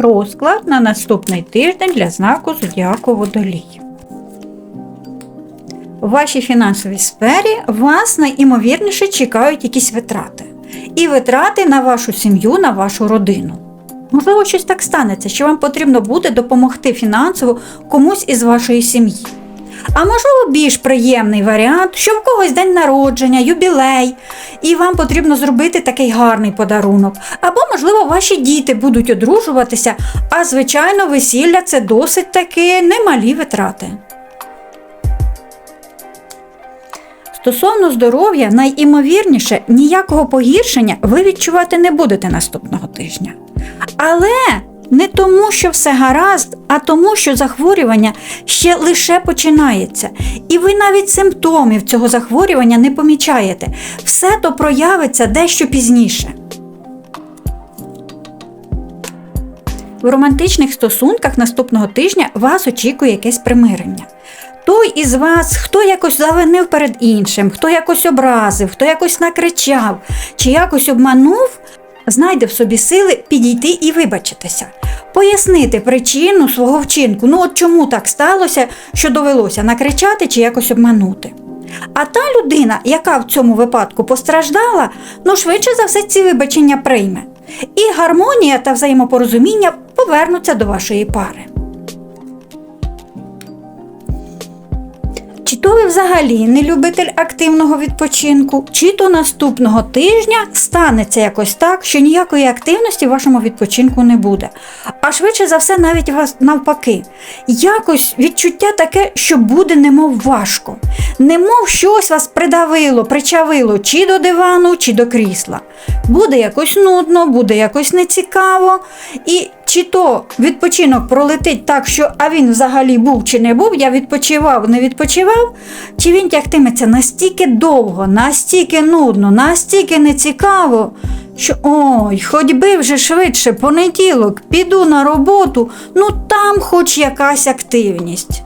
Розклад на наступний тиждень для знаку Зодіаку Водолій. У вашій фінансовій сфері вас найімовірніше чекають якісь витрати. І витрати на вашу сім'ю, на вашу родину. Можливо, щось так станеться, що вам потрібно буде допомогти фінансово комусь із вашої сім'ї. А можливо, більш приємний варіант, що в когось день народження, юбілей, і вам потрібно зробити такий гарний подарунок. Або, можливо, ваші діти будуть одружуватися, а звичайно, весілля це досить таки немалі витрати. Стосовно здоров'я, найімовірніше, ніякого погіршення ви відчувати не будете наступного тижня. Але не тому, що все гаразд, а тому, що захворювання ще лише починається. І ви навіть симптомів цього захворювання не помічаєте. Все то проявиться дещо пізніше. В романтичних стосунках наступного тижня вас очікує якесь примирення. Той із вас, хто якось завинив перед іншим, хто якось образив, хто якось накричав чи якось обманув, знайде в собі сили підійти і вибачитися, пояснити причину свого вчинку. Ну от чому так сталося, що довелося накричати чи якось обманути. А та людина, яка в цьому випадку постраждала, ну швидше за все ці вибачення прийме. І гармонія та взаємопорозуміння повернуться до вашої пари. То ви взагалі не любитель активного відпочинку, чи то наступного тижня станеться якось так, що ніякої активності в вашому відпочинку не буде. А швидше за все, навіть вас навпаки. Якось відчуття таке, що буде немов важко, немов щось вас придавило, причавило чи до дивану, чи до крісла. Буде якось нудно, буде якось нецікаво. І чи то відпочинок пролетить так, що а він взагалі був чи не був, я відпочивав, не відпочивав, чи він тягтиметься настільки довго, настільки нудно, настільки нецікаво, що ой, хоч би вже швидше понеділок, піду на роботу, ну там хоч якась активність.